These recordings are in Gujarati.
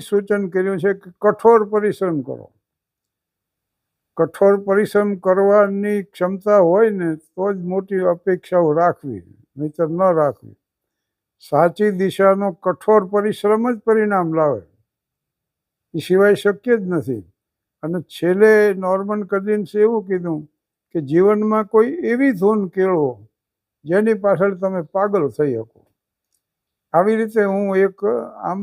સૂચન કર્યું છે કે કઠોર પરિશ્રમ કરો. કઠોર પરિશ્રમ કરવાની ક્ષમતા હોય ને તો જ મોટી અપેક્ષાઓ રાખવી, નહીતર ન રાખવી. સાચી દિશાનો કઠોર પરિશ્રમ જ પરિણામ લાવે. એ સિવાય શક્ય જ નથી. અને છેલ્લે નોર્મન કઝિન્સે એવું કીધું કે જીવનમાં કોઈ એવી ધૂન કેળવો જેની પાછળ તમે પાગલ થઈ શકો. આવી રીતે હું એક આમ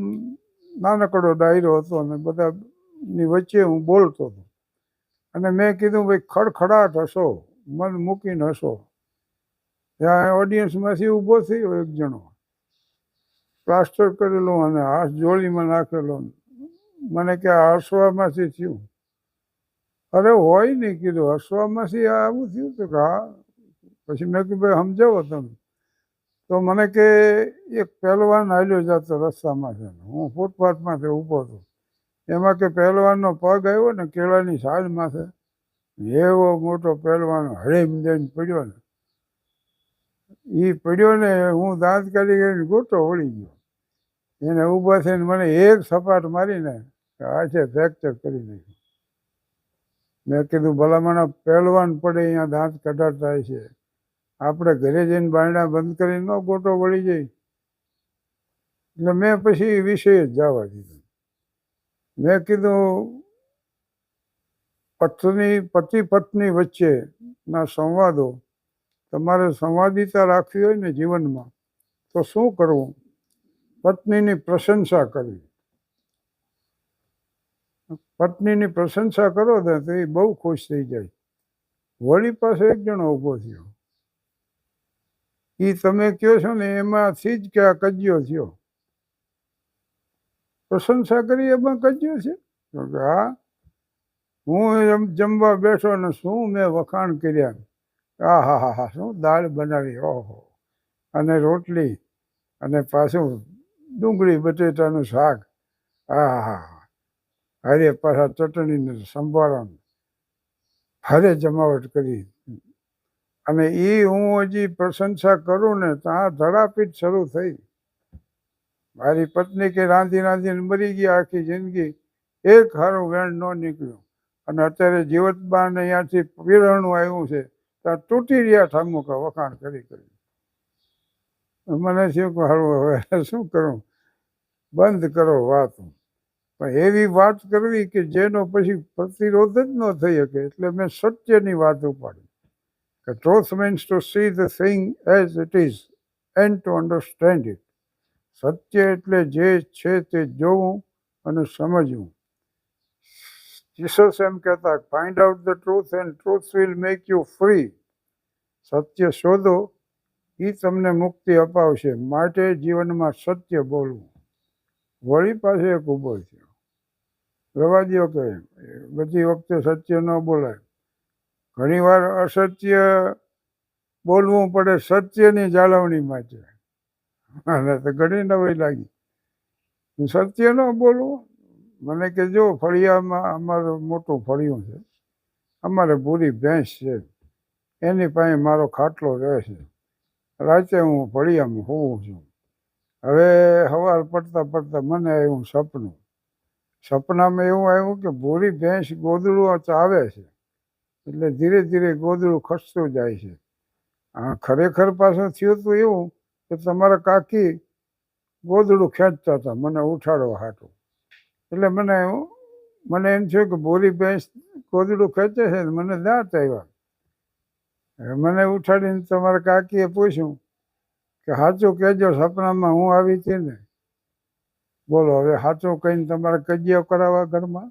નાનકડો ડાયરો હતો અને બધાની વચ્ચે હું બોલતો હતો. અને મેં કીધું, ભાઈ ખડખડાટ હશો, મન મૂકીને હશો. ત્યાં ઓડિયન્સમાંથી ઊભો થયો એક જણો. પ્લાસ્ટર કરેલો અને હાથ જોડીમાં નાખેલો. મને કે, આ હસવામાંથી થયું? અરે, હોય નહીં કીધું. હસવામાંથી આવું થયું? તો કે, હા. પછી મેં કીધું, ભાઈ સમજાવો તમે. તો મને કે એક પહેલવાન હાલ્યો જતો રસ્તામાં છે હું ફૂટપાથમાંથી ઊભો હતો. એમાં કે પહેલવાનનો પગ આવ્યો ને કેળાની સાલ માથે. એવો મોટો પહેલવાન હળીમ દઈને પડ્યો ને. એ પડ્યો ને હું દાંત કાઢી કરીને ગોટો વળી ગયો. એને ઊભા થઈને મને એક સપાટ મારીને આ છે ફ્રેક્ચર કરી નાખ્યું. મેં કીધું ભલામણ પહેલવાન પડે અહીંયા દાંત કઢાતા છે આપણે ઘરે જઈને બારણા બંધ કરીને ન ગોટો વળી જાય. એટલે મેં પછી એ વિષય જ જવા દીધું. મેં કીધું, પત્ની, પતિ, પત્ની વચ્ચેના સંવાદો તમારે સંવાદિતા રાખવી હોય ને જીવનમાં, તો શું કરવું? પત્નીની પ્રશંસા કરવી. પત્નીની પ્રશંસા કરો ને તો એ બહુ ખુશ થઈ જાય. વળી પાસે એક જણો ઊભો થયો. એ તમે કહો છો ને, એમાંથી જ કે આ કજ્યો થયો? પ્રશંસા કરી એમાં કજ્યો છે? હા. હું જમવા બેઠો ને શું મેં વખાણ કર્યા? આ હા હા હા, શું? દાળ બનાવી, ઓહો. અને રોટલી અને પાછું ડુંગળી, બટેટાનું શાક. આ, હા હારે પાછા ચટણીને સંભાળવાનું હારે જમાવટ કરી. અને એ હું હજી પ્રશંસા કરું ને ત્યાં ધડાપીટ શરૂ થઈ. મારી પત્ની કે રાંધી રાંધીને મરી ગયા આખી જિંદગી. એક હારું વેણ ન નીકળ્યું. અને અત્યારે જીવતબાને અહીંયાથી પીરણું આવ્યું છે. ત્યાં તૂટી રહ્યા ઠામુકા વખાણ કરી કરી. મને શું હારું હવે? શું કરું? બંધ કરો વાત. પણ એવી વાત કરવી કે જેનો પછી પ્રતિરોધ જ ન થઈ શકે. એટલે મેં સત્યની વાત ઉપાડી. કે truth means to see the thing as it is and to understand it. સત્ય એટલે જે છે તે જોવું અને સમજવું. જીસસ એમ કહેતા find out the truth and truth will make you free સત્ય શોધો એ તમને મુક્તિ અપાવશે. માટે જીવનમાં સત્ય બોલવું. વળી પાસે એક ઊભો થયો. રવા દ્યો કે બધી વખતે સત્ય ન બોલાય. ઘણીવાર અસત્ય બોલવું પડે સત્યની જાળવણી માટે અને તો ઘણી નવાઈ લાગી. સત્ય ન બોલવું મને કે જો ફળિયામાં અમારું મોટું ફળિયું છે, અમારે પૂરી ભેંસ છે, એની પાસે મારો ખાટલો રહે છે. રાતે હું ફળિયામાં હોઉં છું. હવે સવાર પડતા પડતા મને આવ્યું સપનું. સપનામાં એવું આવ્યું કે ભૂરી ભેંસ ગોદડું ચાવે છે. એટલે ધીરે ધીરે ગોદડું ખસતું જાય છે. આ ખરેખર પાછું થયું હતું એવું કે તમારા કાકી ગોદડું ખેંચતા હતા, મને ઉઠાડવા હાટું. એટલે મને મને એમ થયું કે બોરી ભેંસ ગોદડું ખેંચે છે મને દાંત આવ્યા. મને ઉઠાડીને તમારા કાકીએ પૂછ્યું કે સાચું કહેજો સપનામાં હું આવી હતી ને? બોલો, હવે સાચું કહીને તમારે કજિયો કરાવવા ઘરમાં?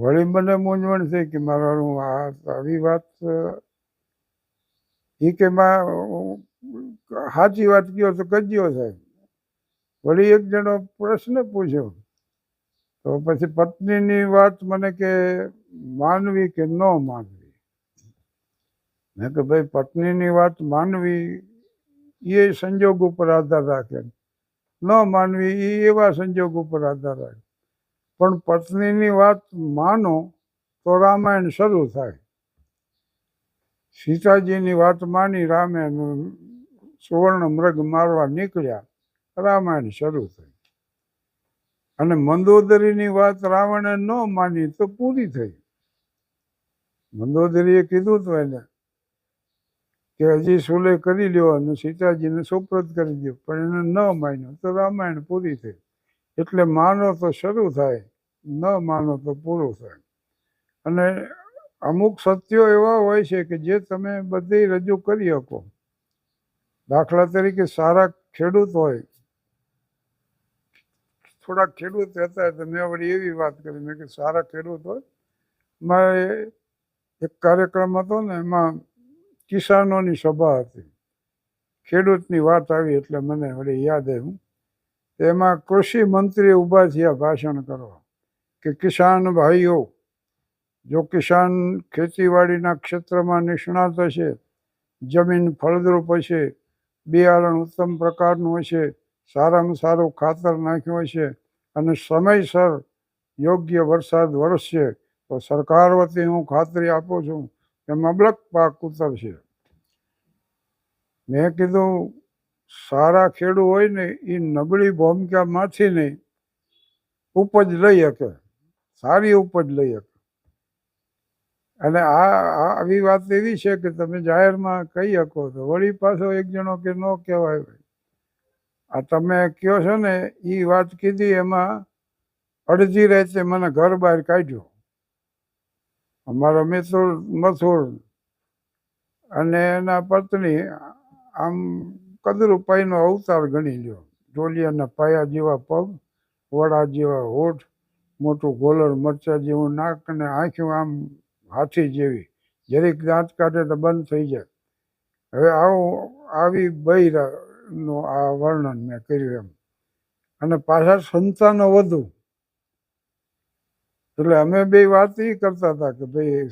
વળી મને મૂંઝવણ થઈ કે મારાનું આ આવી વાત એ કે સાચી વાત કયો તો કજ્યો સાહેબ વળી એક જણો પ્રશ્ન પૂછ્યો. તો પછી પત્નીની વાત મને કે માનવી કે ન માનવી? મેં કે ભાઈ પત્નીની વાત માનવી એ સંજોગ ઉપર આધાર રાખે. ન માનવી એ એવા સંજોગ ઉપર આધાર રાખે. પણ પત્નીની વાત માનો તો રામાયણ શરૂ થાય. સીતાજીની વાત માની રામે સુવર્ણ મૃગ મારવા નીકળ્યા, રામાયણ શરૂ થઈ. અને મંદોદરીની વાત રાવણે ન માની તો પૂરી થઈ. મંદોદરીએ કીધું હતું એને કે હજી સુલે કરી લ્યો અને સીતાજીને સુપ્રત કરી દો પણ એને ન માન્યું તો રામાયણ પૂરી થઈ. એટલે માનો તો શરૂ થાય, ન માનો તો પૂરું થાય. અને અમુક સત્યો એવા હોય છે કે જે તમે બધી રજૂ કરી શકો. દાખલા તરીકે સારા ખેડૂત હોય, થોડાક ખેડૂત હતા તો મેં વળી એવી વાત કરી, મેં કે સારા ખેડૂત હોય. મારે એક કાર્યક્રમ હતો ને, એમાં કિસાનોની સભા હતી. ખેડૂતની વાત આવી એટલે મને વળી યાદ આવ્યું. એમાં કૃષિ મંત્રી ઊભા થયા ભાષણ કરવા કે કિસાન ભાઈઓ, જો કિસાન ખેતીવાડીના ક્ષેત્રમાં નિષ્ણાત હશે, જમીન ફળદ્રુપ હશે, બિયારણ ઉત્તમ પ્રકારનું હશે, સારામાં સારું ખાતર નાખ્યું હશે અને સમયસર યોગ્ય વરસાદ વરસશે, તો સરકાર વતી હું ખાતરી આપું છું કે મબલક પાક ઉતરશે. મેં કીધું સારા ખેડૂ હોય ને એ નબળી ભૂમિકામાંથી નહીં. ઉપજ લઈ શકે. સારી ઉપજ લઈ શકે. અને આ આવી વાત એવી છે કે તમે જાહેરમાં કહી શકો તો વળી પાછો એક જણો કે ન કહેવાય આ તમે કહો છો ને એ વાત કીધી એમાં અડધી રાતે મને ઘર બહાર કાઢ્યો. અમારો મિત્ર મથુર અને એના પત્ની, આમ કદરૂપાઈનો અવતાર ગણી લ્યો. ઢોલિયાના પાયા જેવા પગ, વડા જેવા હોઠ, મોટું ગોલર મરચા જેવું નાક અને આંખ્યું આમ હાથી જેવી. જરીક દાંત કાઢે તો બંધ થઈ જાય. હવે આવું, આવી બૈરાનું આ વર્ણન મેં કર્યું એમ. અને પાછા સંતાનો વધુ. એટલે અમે બે વાત એ કરતા હતા કે ભાઈ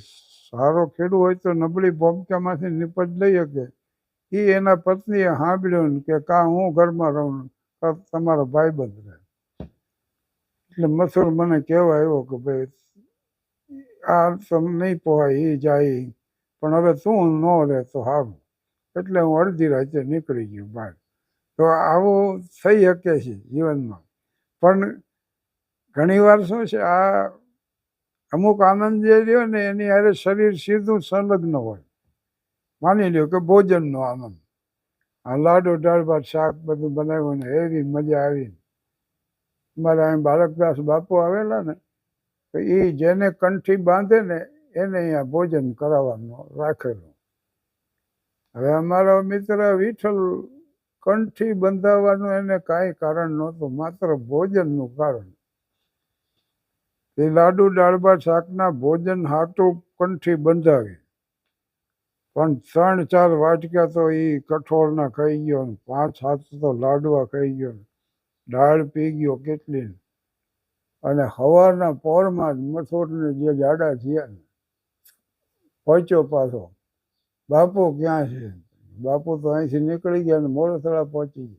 સારો ખેડૂત હોય તો નબળી ભૂમિકામાંથી નિપજ લઈ શકે. એ એના પત્નીએ સાંભળ્યું કે કા હું ઘરમાં રહું તમારો ભાઈ બંધ રહે. એટલે મથુર મને કહેવા આવ્યો કે ભાઈ, આ તમને નહીં પહોંચાય એ જાય. પણ હવે તું ન રહે તો સારું એટલે હું અડધી રાતે નીકળી ગયો બહાર. તો આવું થઈ શકે છે જીવનમાં. પણ ઘણીવાર શું છે, આ અમુક આનંદ જે રહ્યો ને એની હારે શરીર સીધું સંલગ્ન હોય. માની લ્યો કે ભોજનનો આનંદ. આ લાડુ, દાળ ભાત, શાક બધું બનાવ્યું ને એવી મજા આવી મારા અહીં બાળકદાસ બાપુ આવેલા ને, તો એ જેને કંઠી બાંધે ને, એને અહીંયા ભોજન કરાવવાનું રાખેલું. હવે અમારો મિત્ર વિઠ્ઠલ કંઠી બંધાવવાનું એને કાંઈ કારણ નહોતું, માત્ર ભોજનનું કારણ. એ લાડુ દાળબા શાકના ભોજન હાટું કંઠી બંધાવી. પણ ત્રણ ચાર વાટક્યા તો એ કઠોળના ખાઈ ગયો ને પાંચ સાત તો લાડવા ખાઈ ગયો દાળ પી ગયો કેટલી. અને હવારના પોરમાં જ મથોરને જે જાડા થયા ને. પહોંચ્યો પાછો. બાપુ ક્યાં છે? બાપુ તો અહીંથી નીકળી ગયા ને મોરસરા પહોંચી ગયા.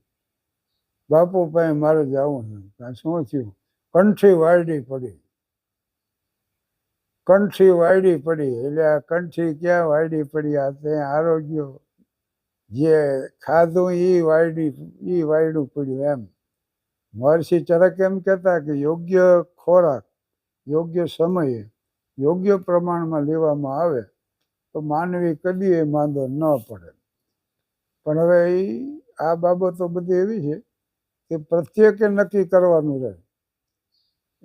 બાપુ પાસે મારે જવું છે. શું થયું? કંઠી વારડી પડી. કંઠી વાયડી પડી. એટલે આ કંઠી ક્યાં વાયડી પડી? આ તે આરોગ્ય જે ખાધું એ વાયડી એ વાયડું પડ્યું એમ. મહર્ષિ ચરક એમ કહેતા કે યોગ્ય ખોરાક, યોગ્ય સમયે, યોગ્ય પ્રમાણમાં લેવામાં આવે તો માનવી કદી એ માંદો ન પડે. પણ હવે એ આ બાબતો બધી એવી છે કે પ્રત્યેકે નક્કી કરવાનું રહે.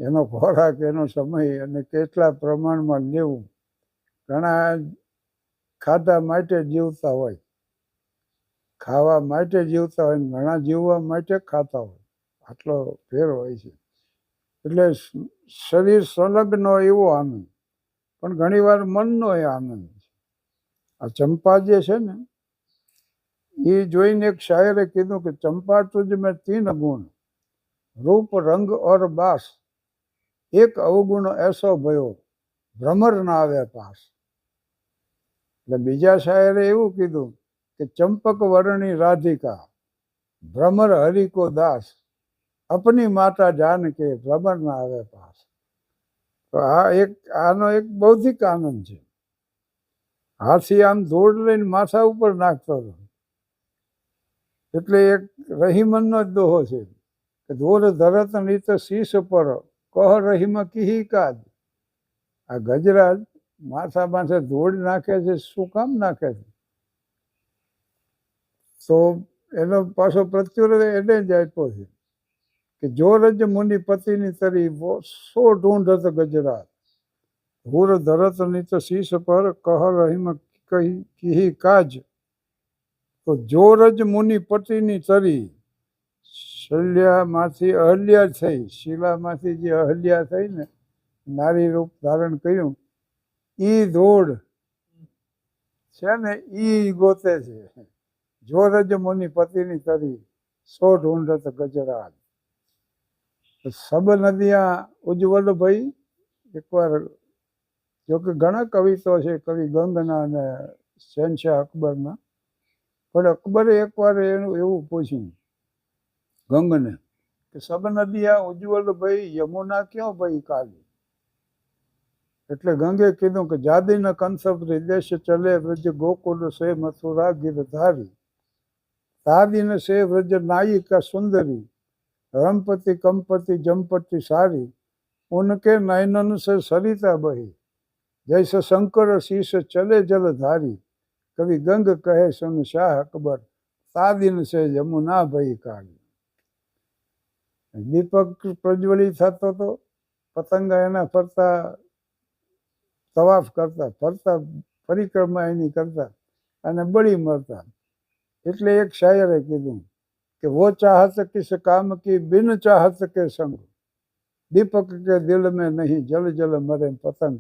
એનો ખોરાક, એનો સમય અને કેટલા પ્રમાણમાં લેવું, ઘણા ખાધા માટે જીવતા હોય, ખાવા માટે જીવતા હોય ઘણા જીવવા માટે ખાતા હોય. આટલો ફેર હોય છે. એટલે શરીર સંલગ્ન એવો આનંદ, પણ ઘણીવાર મનનો એ આનંદ છે. આ ચંપા જે છે ને, એ જોઈને એક શાયરે કીધું કે ચંપા તુજ મેં તીન ગુણ, રૂપ, રંગ ઓર બાસ. એક અવગુણ એસો ભયો, ભ્રમર ના આવે પાસ. એટલે બીજા શાયરે એવું કીધું કે ચંપક વર્ણી રાધિકા, ભ્રમર હરિકો દાસ, અપની માતા જાન કે ભ્રમર ના આવે પાસ. તો આ એક, આનો એક બૌદ્ધિક આનંદ છે. હાથી આમ ધૂળ લઈને માથા ઉપર નાખતો હતો. એટલે એક રહીમનનો જ દોહો છે કે ધોર ધરત તો શીશ પર કહ રહીમ કિહી કાજ આ ગજરાજ માથા માથે ધૂળ નાખે છે, શું કામ નાખે છે? તો એનો પાછો પ્રત્યુર એને જ આપ્યો છે કે જો રજ મુનિ પતિની તરી સો હતો ગજરાજ. હુર ધરત નીત શીશ પર કહ રહીમ કહી કિહી કાજ? તો જોરજ મુનિ પતિની તરી શલ્યામાંથી અહલ્યા થઈ, શિલામાંથી જે અહલ્યા થઈ ને નારી રૂપ ધારણ કર્યું એ ધોળ છે ને એ ગોતે છે. જોરજ મુનિ પતિની તરી સો ઢૂંઢત ગજરાજ. સબ નદિયા ઉજ્જવલભાઈ એકવાર જોકે ઘણા કવિતો છે, કવિ ગંગના અને શહેનશાહ અકબરના, પણ અકબરે એકવાર એનું એવું પૂછ્યું ગંગને. કે સબ નદીયા ઉજ્જવલ ભાઈ, યમુના ક્યાં ભાઈ કાલી? એટલે ગંગે કીધું કે જાદીના કંસપ દેશ ચલે, વ્રજ ગોકુલ સે મથુરા ગિરધારી તાદીને સે વ્રજ નાયિકા સુંદરી. રમપતિ કંપતિ જમપતિ સારી. ઉનકે નયનન સે સરિતા બહી. જૈસ શંકર શીશ ચલે જલધારી કવિ ગંગ કહે સુન શાહ અકબર, તાદીન સે યમુના ભઈ કાળી દીપક પ્રજ્વલિત થતો હતો પતંગ એના ફરતા તવાફ કરતા, ફરતા, પરિક્રમા એની કરતા અને બળી મરતા. એટલે એક શાયરે કીધું કે, વો ચાહત કિસ કામ કી બિન ચાહત કે સંગ? દીપક કે દિલ મેં નહીં, જલ જલ મરે પતંગ.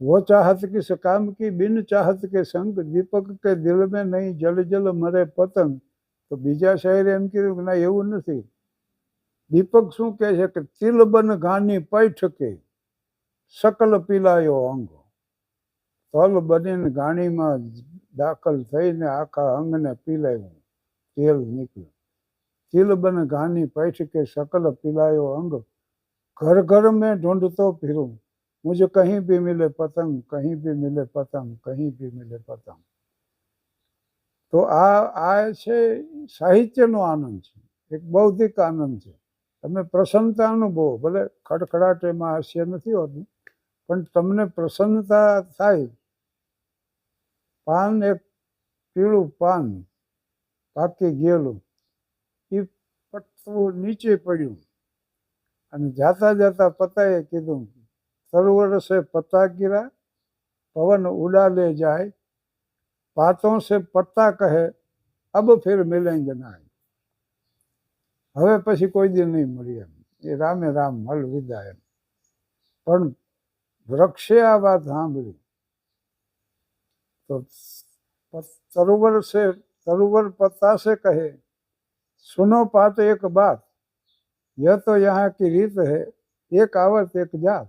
વો ચાહત કિસ કામ કી બિન ચાહત કે સંગ? દીપક કે દિલ મેં નહીં, જલ જલ મરે પતંગ. તો બીજા શહેરે એમ કીધું કે ના, એવું નથી. દીપક શું કહે છે કે તિલબન ઘાની પૈઠકે સકલ પીલાયો અંગ. તલ બનીને ઘાણીમાં દાખલ થઈને આખા અંગને પીલાયું, તેલ નીકળ્યું. તિલબન ઘાની પૈઠકે સકલ પીલાયો અંગ. ઘર ઘર મેં ઢૂંઢતો ફીરું. મુજે કહી ભી મિલે પતંગ, કહી ભી મિલે પતંગ, કહી ભી મિલે પતંગ. તો આ આ છે સાહિત્યનો આનંદ છે. એક બૌદ્ધિક આનંદ છે. તમે પ્રસન્નતા અનુભવો, ભલે ખડખડાટ એમાં હાસ્ય નથી હોતું, પણ તમને પ્રસન્નતા થાય. પાન એક પીળું પાન પાકી ગયેલું એ પટવું નીચે પડ્યું. અને જાતા જાતા પતાએ કીધું સરોવર સે પત્તા ગીરા પવન ઉડા ले जाए बातों से पत्ता કહે અબ ફિર મિલેંગે ના હવે પછી કોઈ દી નહીં મળીએ એમ એ રામે રામ મલ વિદાય એમ પણ વૃક્ષે આ વાત સાંભળી તો સરોવર से सरोवर पत्ता से कहे सुनो पात एक बात यह तो यहाँ की रीत है एक आवत एक जात